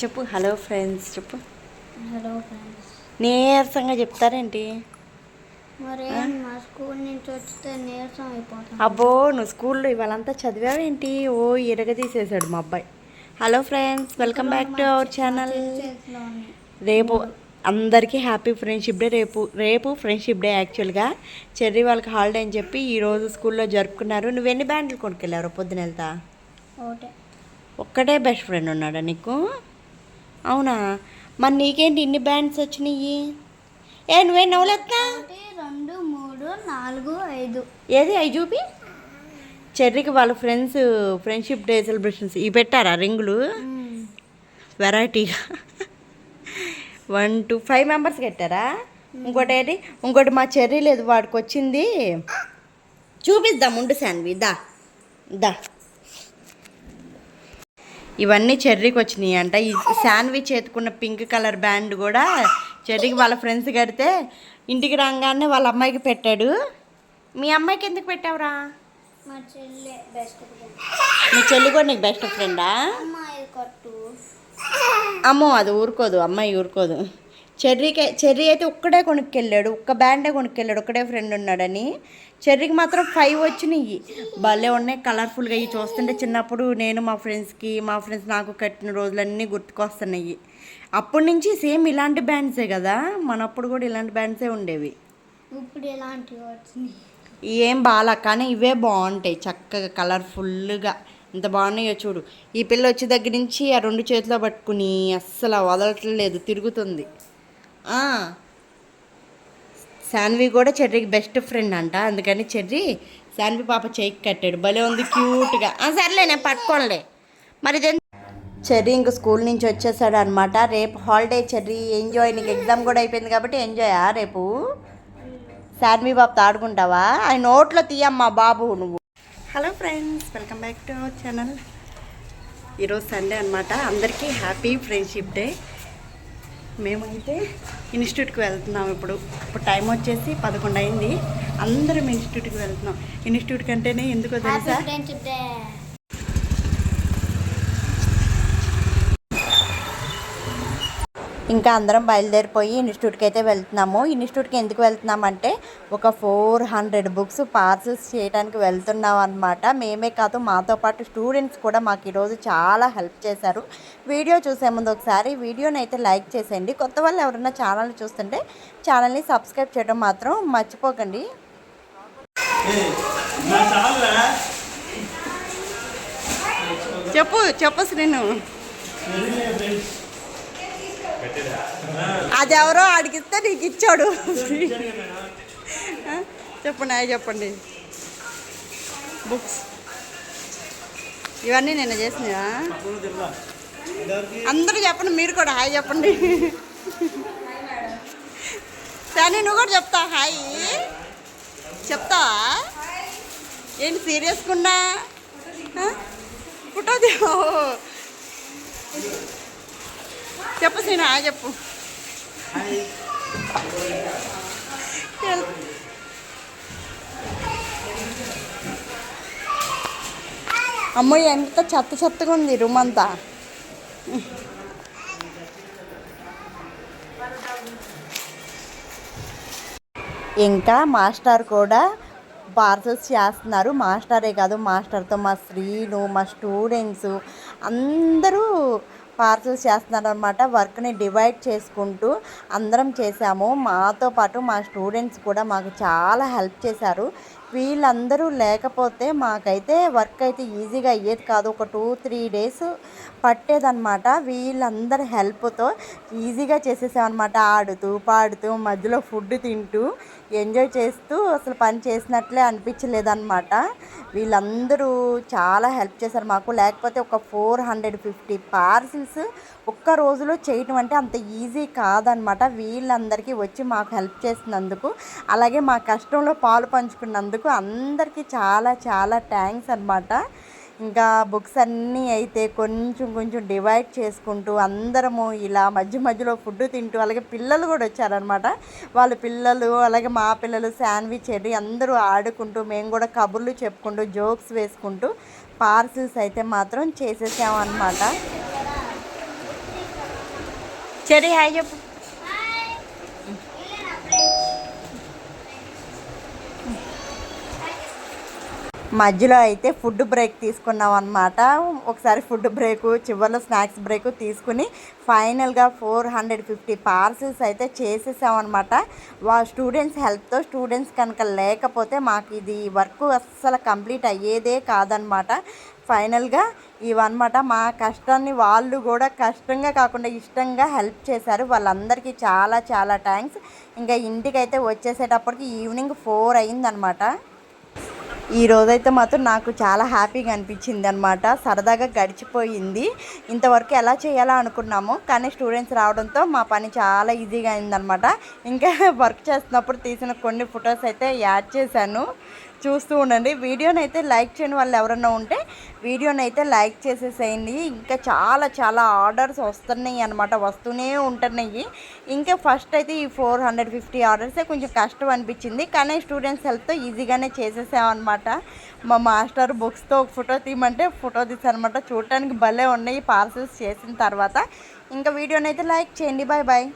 చెప్పు hello friends చెప్పు. Hello friends నీరసంగా చెప్తారేంటి? మరి మా స్కూల్ నుంచి వస్తే నీరసం అయిపోతాం అబ్బో నువ్వు స్కూల్లో ఇవాళంతా చదివావేంటి? ఓ ఇరగదీసేసాడు మా అబ్బాయి. Hello friends welcome back to our channel రేపు అందరికీ హ్యాపీ ఫ్రెండ్షిప్ డే రేపు రేపు ఫ్రెండ్షిప్ డే యాక్చువల్గా చెర్రీ వాళ్ళకి హాలిడే అని చెప్పి ఈరోజు స్కూల్లో జరుపుకున్నారు. నువ్వు ఎన్ని బ్యాండ్లు కొనుక్కెళ్ళావు పొద్దున వెళ్తా? ఒకటే. ఒక్కటే బెస్ట్ ఫ్రెండ్ ఉన్నాడా నీకు? అవునా? మరి నీకేంటి ఇన్ని బ్యాండ్స్ వచ్చినాయి ఏ నువ్వే నవ్వులేస్తా రెండు మూడు నాలుగు ఐదు. ఏది? అవి చూపి. చెర్రీకి వాళ్ళ ఫ్రెండ్స్ ఫ్రెండ్షిప్ డే సెలబ్రేషన్స్ ఇవి పెట్టారా రింగులు? వెరైటీగా. వన్ టు ఫైవ్ మెంబర్స్ కట్టారా? ఇంకోటి ఏంటి? ఇంకోటి మా చెర్రీ లేదు వాడికి వచ్చింది చూపిద్దాం ఉండు శాన్వి దా. దా. ఇవన్నీ చెర్రీకి వచ్చినాయి అంట ఈ శాన్వి చేతుకున్న పింక్ కలర్ బ్యాండ్ కూడా చెర్రీకి వాళ్ళ ఫ్రెండ్స్ కడితే ఇంటికి రాగానే వాళ్ళ అమ్మాయికి పెట్టాడు. మీ అమ్మాయికి ఎందుకు పెట్టావురా? మా చెల్లె బెస్ట్ ఫ్రెండ్ మీ చెల్లి కూడా నీకు బెస్ట్ ఫ్రెండా అమ్మో అది ఊరుకోదు. అమ్మాయి ఊరుకోదు. చెర్రీకి చెర్రీ అయితే ఒక్కడే కొనుక్కెళ్ళాడు. ఒక్క బ్యాండే కొనుక్కెళ్ళాడు. ఒక్కడే ఫ్రెండ్ ఉన్నాడని. చెర్రీకి మాత్రం ఫైవ్ వచ్చినాయి భలే ఉన్నాయి కలర్ఫుల్గా ఇవి చూస్తుంటే చిన్నప్పుడు నేను మా ఫ్రెండ్స్కి మా ఫ్రెండ్స్ నాకు కట్టిన రోజులన్నీ గుర్తుకొస్తున్నాయి. అప్పటి నుంచి సేమ్ ఇలాంటి బ్యాండ్సే కదా? మనప్పుడు కూడా ఇలాంటి బ్యాండ్సే ఉండేవి. ఇప్పుడు ఇలాంటివి వచ్చినాయి ఏం బాగా కానీ ఇవే బాగుంటాయి. చక్కగా కలర్ఫుల్గా ఎంత బాగున్నాయో చూడు. ఈ పిల్ల వచ్చే దగ్గర నుంచి ఆ రెండు చేతిలో పట్టుకుని అస్సలు వదలట్లేదు తిరుగుతుంది. శాన్వి కూడా చెర్రీకి బెస్ట్ ఫ్రెండ్ అంట. అందుకని చెర్రీ శాన్వి పాప చేయికి కట్టాడు. భలే ఉంది క్యూట్గా ఆ, సర్లే నేను పట్టుకోనులే. మరి చెర్రీ ఇంక స్కూల్ నుంచి వచ్చేసాడు అనమాట రేపు హాలిడే చెర్రీ ఎంజాయ్ నీకు ఎగ్జామ్ కూడా అయిపోయింది కాబట్టి ఎంజాయా రేపు? శాన్వి బాబుతో ఆడుకుంటావా ఆయన నోట్లో తీయమ్మా బాబు నువ్వు. Hello friends welcome back to our channel ఈరోజు సండే అనమాట అందరికీ హ్యాపీ ఫ్రెండ్షిప్ డే మేమైతే ఇన్స్టిట్యూట్కి వెళ్తున్నాం ఇప్పుడు. ఇప్పుడు టైం వచ్చేసి పదకొండు అయింది. అందరం ఇన్స్టిట్యూట్కి వెళ్తున్నాం. ఇన్స్టిట్యూట్ కంటేనే ఎందుకో తెలుసా ఫ్రెండ్షిప్ డే ఇంకా అందరం బయలుదేరిపోయి ఇన్స్టిట్యూట్కి అయితే వెళ్తున్నాము. ఇన్స్టిట్యూట్కి ఎందుకు వెళ్తున్నామంటే ఒక ఫోర్ హండ్రెడ్ బుక్స్ పార్సల్స్ చేయడానికి వెళ్తున్నాం అనమాట మేమే కాదు మాతో పాటు స్టూడెంట్స్ కూడా మాకు ఈరోజు చాలా హెల్ప్ చేశారు. వీడియో చూసే ముందు ఒకసారి వీడియోని అయితే లైక్ చేసేయండి. కొత్త వాళ్ళు ఎవరైనా ఛానల్ చూస్తుంటే ఛానల్ని సబ్స్క్రైబ్ చేయడం మాత్రం మర్చిపోకండి. చెప్పు చెప్పు శ్రీను. అది ఎవరో అడిగిస్తే నీకు ఇచ్చాడు. చెప్పండి అవి చెప్పండి. బుక్స్. ఇవన్నీ నిన్న చేసినా అందరూ చెప్పండి మీరు కూడా హాయ్ చెప్పండి. కానీ నువ్వు కూడా చెప్తా హాయ్. చెప్తావా ఏంటి సీరియస్గా ఉన్నా? ఫోటో దిగు. చెప్పు సీనా చెప్పు. అమ్మో ఎంత చెత్త చెత్తగా ఉంది రూమ్ అంతా. ఇంకా మాస్టర్ కూడా పార్సల్స్ చేస్తున్నారు. మాస్టరే కాదు మాస్టర్తో మా శ్రీను మా స్టూడెంట్స్ అందరూ పార్సల్ చేస్తున్నారు అనమాట వర్క్ని డివైడ్ చేసుకుంటూ అందరం చేసాము. మాతో పాటు మా స్టూడెంట్స్ కూడా మాకు చాలా హెల్ప్ చేశారు. వీళ్ళందరూ లేకపోతే మాకైతే వర్క్ అయితే ఈజీగా అయ్యేది కాదు. ఒక టూ త్రీ డేస్ పట్టేదన్నమాట. వీళ్ళందరి హెల్ప్తో ఈజీగా చేసేసామన్నమాట. ఆడుతూ పాడుతూ మధ్యలో ఫుడ్ తింటూ ఎంజాయ్ చేస్తూ అసలు పని చేసినట్లే అనిపించలేదన్నమాట. వీళ్ళందరూ చాలా హెల్ప్ చేశారు మాకు. లేకపోతే ఒక ఫోర్ హండ్రెడ్ ఫిఫ్టీ పార్సిల్స్ ఒక్క రోజులో చేయటం అంటే అంత ఈజీ కాదనమాట వీళ్ళందరికీ వచ్చి మాకు హెల్ప్ చేసినందుకు అలాగే మా కష్టంలో పాలు పంచుకున్నందుకు అందరికీ చాలా చాలా థ్యాంక్స్ అనమాట ఇంకా బుక్స్ అన్నీ అయితే కొంచెం కొంచెం డివైడ్ చేసుకుంటూ అందరము ఇలా మధ్య మధ్యలో ఫుడ్ తింటూ అలాగే పిల్లలు కూడా వచ్చారనమాట వాళ్ళ పిల్లలు అలాగే మా పిల్లలు శాండ్విచ్ చెర్రీ అందరూ ఆడుకుంటూ మేము కూడా కబుర్లు చెప్పుకుంటూ జోక్స్ వేసుకుంటూ పార్సిల్స్ అయితే మాత్రం చేసేసామన్నమాట. అనమాట హాయ్ చెప్పు. మధ్యలో అయితే ఫుడ్ బ్రేక్ తీసుకున్నాం అనమాట ఒకసారి ఫుడ్ బ్రేక్ చివరిలో స్నాక్స్ బ్రేక్ తీసుకుని ఫైనల్గా ఫోర్ హండ్రెడ్ ఫిఫ్టీ పార్సిల్స్ అయితే చేసేసామన్నమాట. వా స్టూడెంట్స్ హెల్ప్తో స్టూడెంట్స్ కనుక లేకపోతే మాకు ఇది వర్క్ అస్సలు కంప్లీట్ అయ్యేదే కాదనమాట ఫైనల్గా ఇవన్నమాట. మా కష్టాన్ని వాళ్ళు కూడా కష్టంగా కాకుండా ఇష్టంగా హెల్ప్ చేశారు. వాళ్ళందరికీ చాలా చాలా థ్యాంక్స్. ఇంకా ఇంటికైతే వచ్చేసేటప్పటికి ఈవినింగ్ ఫోర్ అయిందనమాట ఈ రోజైతే మాత్రం నాకు చాలా హ్యాపీగా అనిపించింది అనమాట సరదాగా గడిచిపోయింది. ఇంతవరకు ఎలా చేయాలా అనుకున్నాము కానీ స్టూడెంట్స్ రావడంతో మా పని చాలా ఈజీగా అయిందనమాట ఇంకా వర్క్ చేస్తున్నప్పుడు తీసిన కొన్ని ఫొటోస్ అయితే యాడ్ చేశాను. చూస్తూ ఉండండి. వీడియోని అయితే లైక్ చేయని వాళ్ళు ఎవరన్నా ఉంటే వీడియోని అయితే లైక్ చేసేసేయండి. ఇంకా చాలా చాలా ఆర్డర్స్ వస్తున్నాయి అనమాట వస్తూనే ఉంటున్నాయి. ఇంకా ఫస్ట్ అయితే ఈ ఫోర్ హండ్రెడ్ ఫిఫ్టీ ఆర్డర్సే కొంచెం కష్టం అనిపించింది. కానీ స్టూడెంట్స్ హెల్ప్తో ఈజీగానే చేసేసామన్నమాట మా మాస్టర్ బుక్స్తో ఒక ఫోటో తీయమంటే ఫోటో తీసానమాట చూడటానికి భలే ఉన్నాయి పార్సల్స్ చేసిన తర్వాత. ఇంకా వీడియోని అయితే లైక్ చేయండి. Bye bye.